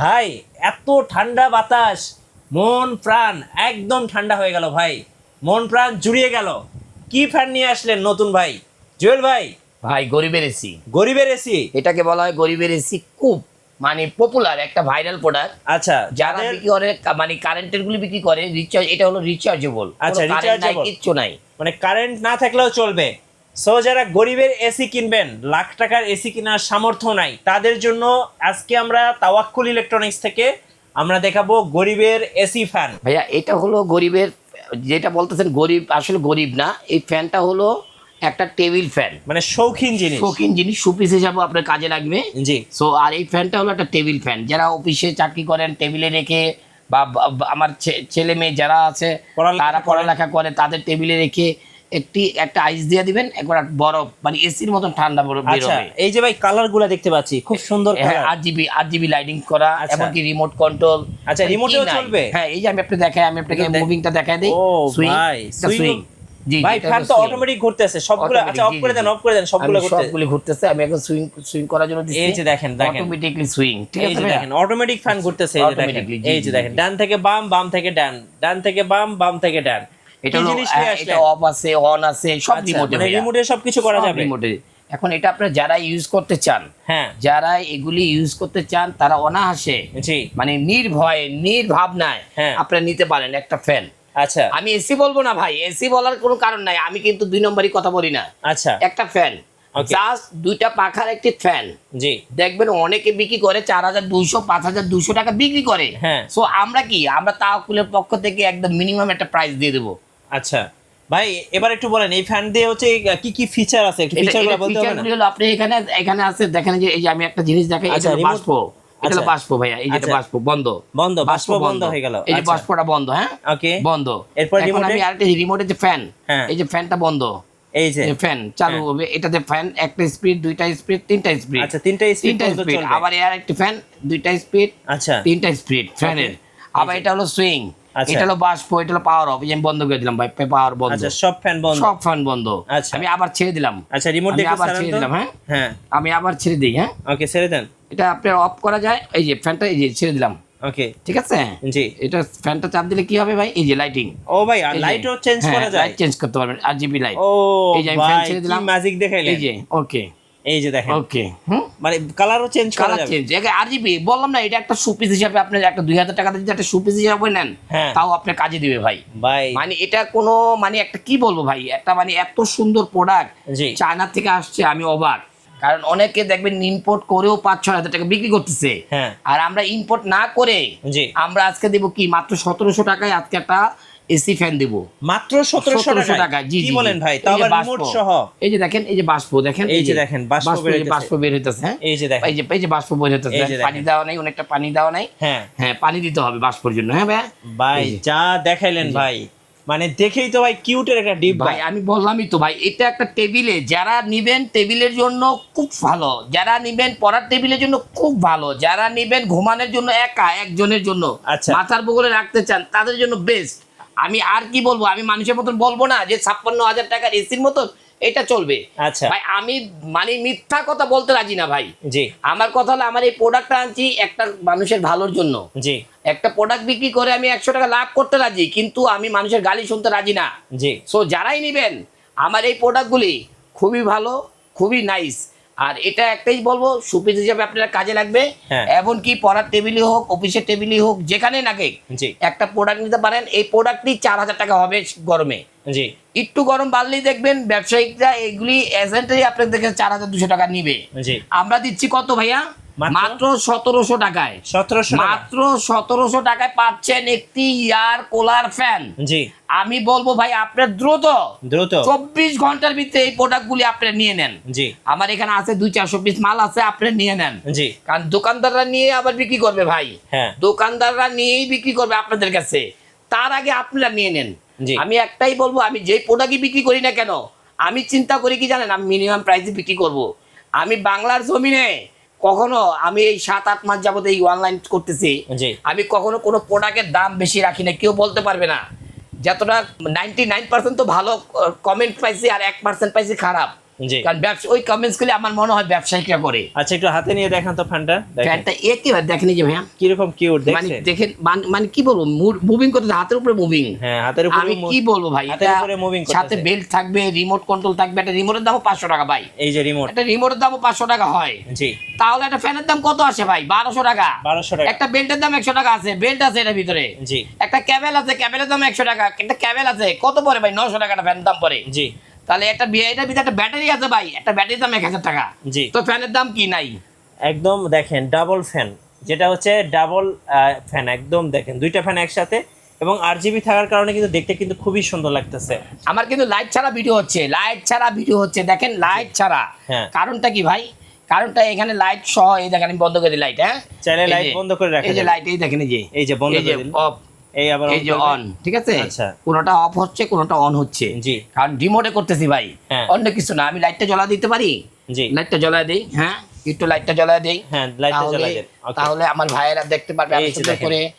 ভাই এত ঠান্ডা বাতাস। মন প্রাণ একদম ঠান্ডা হয়ে গেল ভাই। মন প্রাণ জুড়িয়ে গেল। কি ফ্যান নিয়ে আসলেন নতুন ভাই? জুয়েল ভাই? ভাই গরিবের এসি। গরিবের এসি? এটাকে বলা হয় গরিবের এসি খুব মানে পপুলার একটা ভাইরাল প্রোডাক্ট আচ্ছা যারা যাদের বিক্রি করে মানে কারেন্টের গুলি বিক্রি করে রিচার্জ এটা হলো রিচার্জেবল আচ্ছা, rechargeable। কিচ্ছু নাই। মানে কারেন্ট না থাকলেও চলবে। সো যারা গরিবের এসি কিনবেন লাখ টাকার এসি কেনার সামর্থ্য নাই তাদের জন্য আজকে আমরা তাওয়াক্কুল ইলেকট্রনিক্স থেকে আমরা দেখাবো গরিবের এসি ফ্যান ভাইয়া এটা হলো গরিবের যেটা বলতেছেন গরিব আসলে গরিব না এই ফ্যানটা হলো একটা টেবিল ফ্যান মানে শৌখিন জিনিস। শৌখিন জিনিস সুপিস হিসাবে আপনার কাজে লাগবে। জি। সো আর এই ফ্যানটা হলো একটা টেবিল ফ্যান যারা অফিসে চাকরি করেন টেবিলে রেখে বা আমার ছেলে মেয়ে যারা আছে তারা পড়ালেখা করে তাদের টেবিলে রেখে একটি একটা আইস দিয়ে দিবেন একবার বরফ মানে এসির মতন ঠান্ডা বরফ বের আচ্ছা হবে। এই যে ভাই কালারগুলো দেখতে পাচ্ছি খুব সুন্দর হ্যাঁ কালার আট জিবি আট জিবি লাইটিং করা আচ্ছা। এমনকি রিমোট কন্ট্রোল আচ্ছা, remote-এও চলবে? হ্যাঁ এই যে আমি আপনাকে দেখাই আমি আপনাকে মুভিংটা দেখাই দিই। সুইং ভাই, সুইং জি ভাই ফ্যান তো। অটোমেটিক ঘুরতেছে সবগুলো আচ্ছা অফ করে দেন অফ করে দেন সবগুলো আমি ঘুরতে সবগুলি ঘুরতেছে আমি এখন সুইং সুইং করার জন্য দিচ্ছি। এই যে দেখেন, দেখেন। অটোমেটিকলি সুইং ঠিক আছে দেখেন অটোমেটিক ফ্যান ঘুরতেছে এই যে দেখেন। এই যে দেখেন ডান থেকে বাম বাম থেকে ডান ডান থেকে বাম বাম থেকে ডান। এটা হলো? এটা অফ আছে অন আছে সব আচ্ছা, রিমোটে মানে রিমোটে সবকিছু করা যাবে? রিমোটে এখন এটা আপনারা যারা ইউজ করতে চান হ্যাঁ। যারা এগুলি ইউজ করতে চান তারা অনাহাসে মানে নির্ভয়ে নির্ভাবনায় হ্যাঁ। আপনারা নিতে পারেন একটা ফ্যান আচ্ছা। আমি এসি বলব না ভাই এসি বলার কোনো কারণ নাই আমি কিন্তু দুই নম্বরই কথা বলি না। আচ্ছা। একটা ফ্যান জাস্ট দুইটা পাখার একটি ফ্যান জি। দেখবেন অনেকে বিক্রি করে চার হাজার দুইশো পাঁচ হাজার দুইশো টাকা বিক্রি করে। হ্যাঁ। সো আমরা কি? আমরা তাওকুলের পক্ষ থেকে একদম মিনিমাম একটা প্রাইস দিয়ে দেবো। আচ্ছা। ভাই এবার একটু বলেন এই ফ্যান দিয়ে হচ্ছে কি কি ফিচার আছে? একটু ফিচারগুলো বলতে হবে না হলো আপনি এখানে এখানে আছে দেখেন যে এই যে আমি একটা জিনিস দেখাই আচ্ছা, এটা বাষ্প। এটা আচ্ছা। বাষ্প ভাইয়া এই যেটা আচ্ছা। বাষ্প বন্ধ। বন্ধ, বাষ্প বন্ধ। হয়ে গেল। এই যে। বাষ্পটা বন্ধ হ্যাঁ? ওকে বন্ধ। এরপর remote-এ? আমি আরেকটা রিমোটের যে ফ্যান। এই যে ফ্যানটা বন্ধ। এই যে। ফ্যান চালু হ্যাঁ। হবে এটাতে ফ্যান একটা স্পিড দুইটা স্পিড তিনটা স্পিড আচ্ছা তিনটা স্পিড তিনটা স্পিড আবার এর একটা ফ্যান দুইটা স্পিড আচ্ছা। তিনটা স্পিড ফ্যানের আবার এটা হলো সুইং। এটা হলো বাষ্প এটা হলো পাওয়ার অফ আমি বন্ধ করে দিলাম ভাই পাওয়ার বন্ধ। আচ্ছা সব ফ্যান বন্ধ। সব ফ্যান বন্ধ। আচ্ছা। আমি আবার ছেড়ে দিলাম। আচ্ছা রিমোট দিয়ে আবার ছেড়ে দিলাম, হ্যাঁ? হ্যাঁ। আমি আবার ছেড়ে দিই হ্যাঁ? ওকে ছেড়ে দেন। এটা আপনার অফ করা যায় এই যে ফ্যানটা এই যে ছেড়ে দিলাম। ওকে ঠিক আছে? জি। এটা ফ্যানটা চাপ দিলে কি হবে ভাই? এই যে লাইটিং ও ভাই আর লাইটও চেঞ্জ করা যায়? লাইট চেঞ্জ করতে পারবেন আর জিবি লাইট ও এই যে আমি ফ্যান ছেড়ে দিলাম। ম্যাজিক দেখাইলেন। এই যে ওকে এই যে দেখেন। ওকে মানে কালারও চেঞ্জ করা যাবে। চেঞ্জ আর জিবি বললাম না এটা একটা সুপিস হিসাবে আপনি একটা দুই হাজার টাকা দিয়ে একটা সুপিস হিসাবে নেন হ্যাঁ। তাও আপনার কাজে দিবে ভাই। ভাই। মানে এটা কোনো মানে একটা কি বলব ভাই একটা মানে এত সুন্দর প্রোডাক্ট চায়না থেকে আসছে আমি অবাক। কারণ অনেকে দেখবেন ইম্পোর্ট করেও পাঁচ ছয় হাজার টাকা বিক্রি করতেছে। হ্যাঁ। আর আমরা ইম্পোর্ট না করে জি। আমরা আজকে দেবো কি মাত্র সতেরোশো টাকায় আজকে একটা এসি ফ্যান দেবো। মাত্র সতেরোশো টাকা জি কি জি, বলেন ভাই? তাও আবার রিমোট সহ এই যে দেখেন এই যে বাষ্প দেখেন? এই যে দেখেন, বাষ্প। বাষ্প বের হইতেছে হ্যাঁ? এই যে দেখেন। এই যে এই যে বাষ্প বের হইতেছে এই যে দেখেন। পানি দেওয়া নাই অনেকটা পানি দেওয়া নাই। হ্যাঁ। হ্যাঁ পানি দিতে হবে বাষ্পর জন্য হ্যাঁ ভাই ভাই যা। দেখাইলেন ভাই। মানে দেখেই তো ভাই কিউটের একটা ডিপ ভাই আমি বললামই তো ভাই এটা একটা টেবিলে যারা নিবেন টেবিলের জন্য খুব ভালো। যারা নিবেন পড়ার টেবিলের জন্য খুব ভালো। যারা নিবেন ঘুমানোর জন্য একা একজনের জন্য। আচ্ছা। মাথার বগলে রাখতে চান তাদের জন্য বেস্ট আমি আর কি বলব? আমি মানুষের মতন বলব না যে ছাপ্পান্ন হাজার টাকার এসির মতন এটা চলবে। আচ্ছা। ভাই আমি মানে মিথ্যা কথা বলতে রাজি না ভাই। জি। আমার কথা হলো আমার এই প্রোডাক্টটা আনছি একটা মানুষের ভালোর জন্য। জি। একটা প্রোডাক্ট বিক্রি করে আমি একশো টাকা লাভ করতে রাজি কিন্তু আমি মানুষের গালি শুনতে রাজি না। জি। সো যারাই নেবেন আমার এই প্রোডাক্টগুলি খুবই ভালো খুবই নাইস আর এটা একটাই বলব সুপিস হিসাবে আপনারা কাজে লাগবে। এমন এমনকি পড়ার টেবিলই হোক অফিসের টেবিলই হোক যেখানে নাকি একটা প্রোডাক্ট নিতে পারেন এই প্রোডাক্টটি চার হাজার টাকা হবে গরমে। জি। একটু গরম বাড়লেই দেখবেন ব্যবসায়িকরা এগুলি এজেন্টেই আপনাদের কাছে চার হাজার দুশো টাকা নিবে। আমরা দিচ্ছি কত ভাইয়া? মাত্র? সতেরোশো টাকায়। সতেরোশো মাত্র সতেরোশো টাকায় পাচ্ছেন একটি ইয়ার কুলার ফ্যান। জি। আমি বলব ভাই আপনার দ্রুত দ্রুত। চব্বিশ ঘণ্টার ভিতরে এই প্রোডাক্টগুলি আপনি নিয়ে নেন। জি। আমার এখানে আছে দুই চারশো পিস মাল আছে আপনি নিয়ে নেন। জি। কারণ দোকানদাররা নিয়ে আবার বিক্রি করবে ভাই। হ্যাঁ। দোকানদাররা নিয়েই বিক্রি করবে আপনাদের কাছে। তার আগে আপনারা নিয়ে নেন। জি। আমি একটাই বলব আমি যেই প্রোডাক্টই বিক্রি করি না কেন আমি চিন্তা করি কি জানেন আমি মিনিমাম প্রাইসে বিক্রি করব। আমি বাংলার জমিনে কখনো আমি এই সাত আট মাস যাবত এই অনলাইন করতেছি আমি কখনো কোনো প্রোডাক্টের দাম বেশি রাখি না কেউ বলতে পারবে না। যতটা নাইনটি নাইন পার্সেন্ট তো ভালো কমেন্ট পাইছি আর এক পার্সেন্ট পাইছি খারাপ। কারণ ব্যবসা ওই কমেন্টস গুলি আমার মনে হয় ব্যবসায়িকরা করে। আচ্ছা একটু হাতে নিয়ে দেখান তো ফ্যানটা ফ্যানটা একেবারে দেখেনি যে ভাইয়া। কীরকম কিউট মানে দেখেন মানে কি বলব মুভিং করতে হাতের উপরে মুভিং হ্যাঁ হাতের উপরে আমি কি বলব ভাই হাতের এটা করতেছে। সাথে বেল্ট থাকবে রিমোট কন্ট্রোল থাকবে একটা রিমোটের দামও পাঁচশো টাকা ভাই। এই যে রিমোট একটা রিমোটের দামও পাঁচশো টাকা হয়। জি। তাহলে একটা ফ্যানের দাম কত আসে ভাই? বারোশো টাকা। বারোশো টাকা। একটা বেল্টের দাম একশো টাকা আছে বেল্ট আছে এটার ভিতরে। জি। একটা ক্যাবেল আছে ক্যাবেলের দাম একশো টাকা একটা ক্যাবেল আছে কত পরে ভাই? নশো টাকা একটা ফ্যানের দাম পরে। জি। তাহলে একটা বি- এটার ভিতরে একটা ব্যাটারি আছে ভাই। একটা ব্যাটারির দাম এক হাজার টাকা। জি। তো ফ্যানের দাম কি নাই? একদম দেখেন ডাবল ফ্যান যেটা হচ্ছে ডাবল ফ্যান একদম দেখেন দুইটা ফ্যান একসাথে। এবং আর জিবি থাকার কারণে কিন্তু দেখতে কিন্তু খুবই সুন্দর লাগতেছে। আমার কিন্তু লাইট ছাড়া ভিডিও হচ্ছে লাইট ছাড়া ভিডিও হচ্ছে। দেখেন লাইট ছাড়া। হ্যাঁ। কারণটা কি ভাই? কারণটা এখানে লাইট সহ এই দেখেন আমি বন্ধ করে দিই লাইট হ্যাঁ? চাইলে লাইট বন্ধ করে রাখা এই যে লাইট এই দেখেন এই যে। এই যে বন্ধ করে দিন অফ এই আবার এই যে অন ঠিক আছে? আচ্ছা। কোনোটা অফ হচ্ছে কোনোটা অন হচ্ছে? জি। কারণ করতেছি ভাই। হ্যাঁ। অন্য কিছু না। আমি লাইটটা জ্বলা দিতে পারি? জি। লাইটটা জ্বলা দেই হ্যাঁ? একটু লাইটটা জ্বলা দেই। হ্যাঁ লাইটটা তাহলে জ্বালাই দেন। তাহলে আমার ভাইয়েরা দেখতে পারবে আরও সুন্দর করে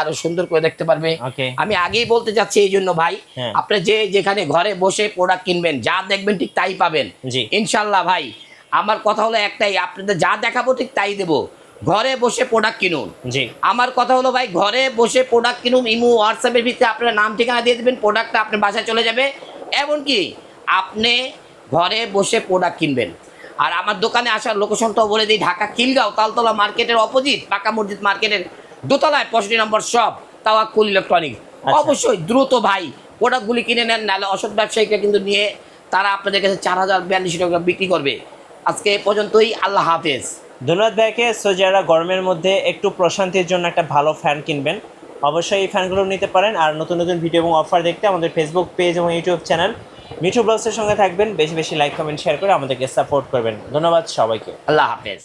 আরও সুন্দর করে দেখতে পারবে। আমি আগেই বলতে চাচ্ছি এই জন্য ভাই হ্যাঁ। আপনি যে যেখানে ঘরে বসে প্রোডাক্ট কিনবেন যা দেখবেন ঠিক তাই পাবেন। ইনশাল্লাহ ভাই আমার কথা হলো একটাই আপনাদের যা দেখাবো ঠিক তাই দেবো। ঘরে বসে প্রোডাক্ট কিনুন। জি। আমার কথা হলো ভাই ঘরে বসে প্রোডাক্ট কিনুন ইমু হোয়াটসঅ্যাপের ভিত্তিতে আপনার নাম ঠিকানা দিয়ে দেবেন প্রোডাক্টটা আপনার বাসায় চলে যাবে। এমনকি আপনি ঘরে বসে প্রোডাক্ট কিনবেন। আর আমার দোকানে আসার লোকেশনটাও বলে দিই ঢাকা খিলগাঁও তালতলা মার্কেটের অপোজিট পাকা মসজিদ মার্কেটের দোতলায় পঁয়ষট্টি নম্বর শপ তাওয়াক্কুল ইলেকট্রনিক্স আচ্ছা। অবশ্যই দ্রুত ভাই প্রোডাক্টগুলি কিনে নেন নাহলে অসৎ ব্যবসায়ীকে কিন্তু নিয়ে তারা আপনাদের কাছে চার হাজার বিয়াল্লিশ টাকা বিক্রি করবে। আজকে এ পর্যন্তই আল্লাহ হাফেজ। ধন্যবাদ ভাইকে। সো যারা গরমের মধ্যে একটু প্রশান্তির জন্য একটা ভালো ফ্যান কিনবেন, অবশ্যই এই ফ্যানগুলো নিতে পারেন। আর নতুন নতুন ভিডিও এবং অফার দেখতে আমাদের ফেসবুক পেজ এবং ইউটিউব চ্যানেল মিঠু ব্লগসের সঙ্গে থাকবেন। বেশি বেশি লাইক কমেন্ট শেয়ার করে আমাদেরকে সাপোর্ট করবেন। ধন্যবাদ সবাইকে। আল্লাহ হাফেজ।